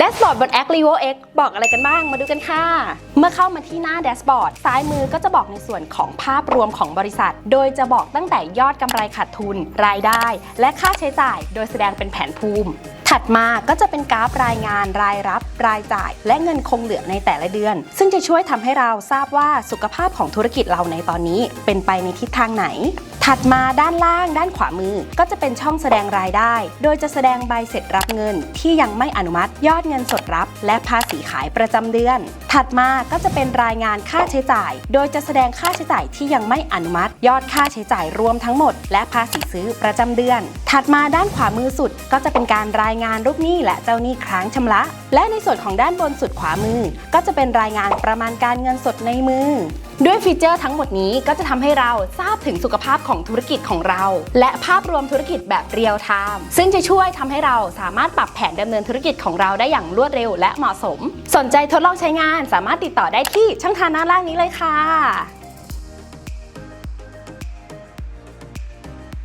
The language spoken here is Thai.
แดชบอร์ดบน a c l i v o X บอกอะไรกันบ้างมาดูกันค่ะ เมื่อเข้ามาที่หน้าแดชบอร์ดซ้ายมือก็จะบอกในส่วนของภาพรวมของบริษัท โดยจะบอกตั้งแต่ยอดกำไรขาดทุน รายได้ และค่าใช้จ่าย โดยแสดงเป็นแผนภูมิ ถัดมาก็จะเป็นกราฟรายงานรายรับ รายจ่าย และเงินคงเหลือในแต่ละเดือน ซึ่งจะช่วยทำให้เราทราบว่าสุขภาพของธุรกิจเราในตอนนี้เป็นไปในทิศทางไหน ถัดมาด้านล่างด้านขวามือ ก็จะเป็นช่องแสดงรายได้ โดยจะแสดงใบเสร็จรับเงิน ที่ยังไม่อนุมัติ ยอดเงินสดรับ และภาษีขายประจำเดือน ถัดมาก็จะเป็นรายงานค่าใช้จ่าย โดยจะแสดงค่าใช้จ่ายที่ยังไม่อนุมัติ ยอดค่าใช้จ่ายรวมทั้งหมด และภาษีซื้อประจำเดือน ถัดมาด้านขวามือสุด ก็จะเป็นการรายงานลูกหนี้และเจ้าหนี้ค้างชำระ และในส่วนของด้านบนสุดขวามือ ก็จะเป็นรายงานประมาณการเงินสดในมือ ด้วยฟีเจอร์ทั้งหมดนี้ก็จะทำให้เราทราบถึงสุขภาพของธุรกิจของเรา และภาพรวมธุรกิจแบบเรียลไทม์ซึ่งจะช่วยทำให้เราสามารถปรับแผนดำเนินธุรกิจของเราได้อย่างรวดเร็วและเหมาะสม สนใจทดลองใช้งานสามารถติดต่อได้ที่ช่องทางหน้าล่างนี้เลยค่ะ